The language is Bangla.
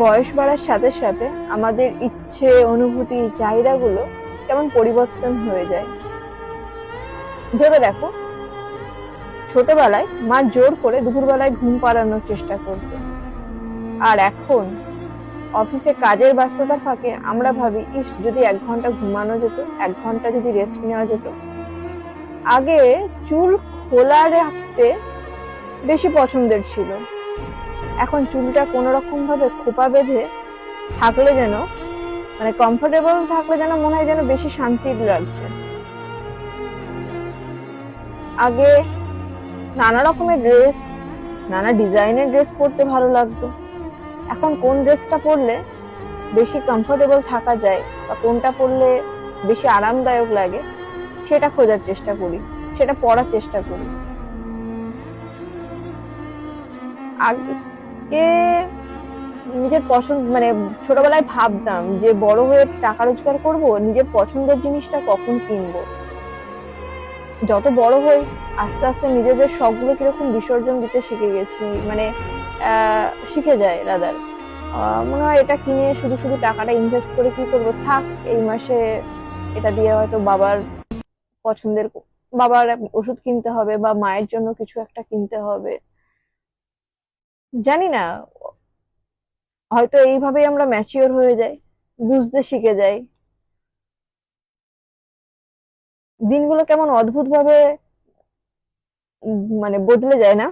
বয়স বাড়ার সাথে সাথে আমাদের ইচ্ছে, অনুভূতি চাহিদাগুলো কেমন পরিবর্তন হয়ে যায়। ভেবে দেখো, ছোটবেলায় মা জোর করে দুপুরবেলায় ঘুম পাড়ানোর চেষ্টা করতো। আর এখন অফিসে কাজের ব্যস্ততার ফাঁকে আমরা ভাবি, ইস, যদি এক ঘণ্টা ঘুমানো যেত, এক ঘণ্টা যদি রেস্ট নেওয়া যেত। আগে চুল খোলা রাখতে বেশি পছন্দের ছিল। এখন চুলটা কোনো রকম ভাবে খোপা বেঁধে থাকলে যেন মানে কমফোর্টেবল থাকলে যেন মনে হয় যেন বেশি শান্তির লাগছে। আগে নানা রকমের ড্রেস নানা ডিজাইনের ড্রেস পরতে ভালো লাগতো। এখন কোন ড্রেসটা পরলে বেশি কমফোর্টেবল থাকা যায় বা কোনটা পরলে বেশি আরামদায়ক লাগে, সেটা খোঁজার চেষ্টা করি, সেটা পরার চেষ্টা করি। আগে নিজের পছন্দ মানে ছোটবেলায় ভাবতাম যে বড় হয়ে টাকা রোজগার করব, নিজের পছন্দের জিনিসটা কখন কিনবো? যত বড় হই, আস্তে আস্তে নিজেদের শখগুলো কীরকম বিসর্জন দিতে শিখে গেছি মানে শিখে যায় রাদার মনে হয় এটা কিনে শুধু শুধু টাকাটা ইনভেস্ট করে কি করব? থাক, এই মাসে এটা দিয়ে হয়তো বাবার পছন্দের বাবার ওষুধ কিনতে হবে বা মায়ের জন্য কিছু একটা কিনতে হবে। জানি না হয়তো এইভাবেই আমরা ম্যাচিওর হয়ে যাই, বুঝতে শিখে যাই। দিনগুলো কেমন অদ্ভুত ভাবে মানে বদলে যায় না?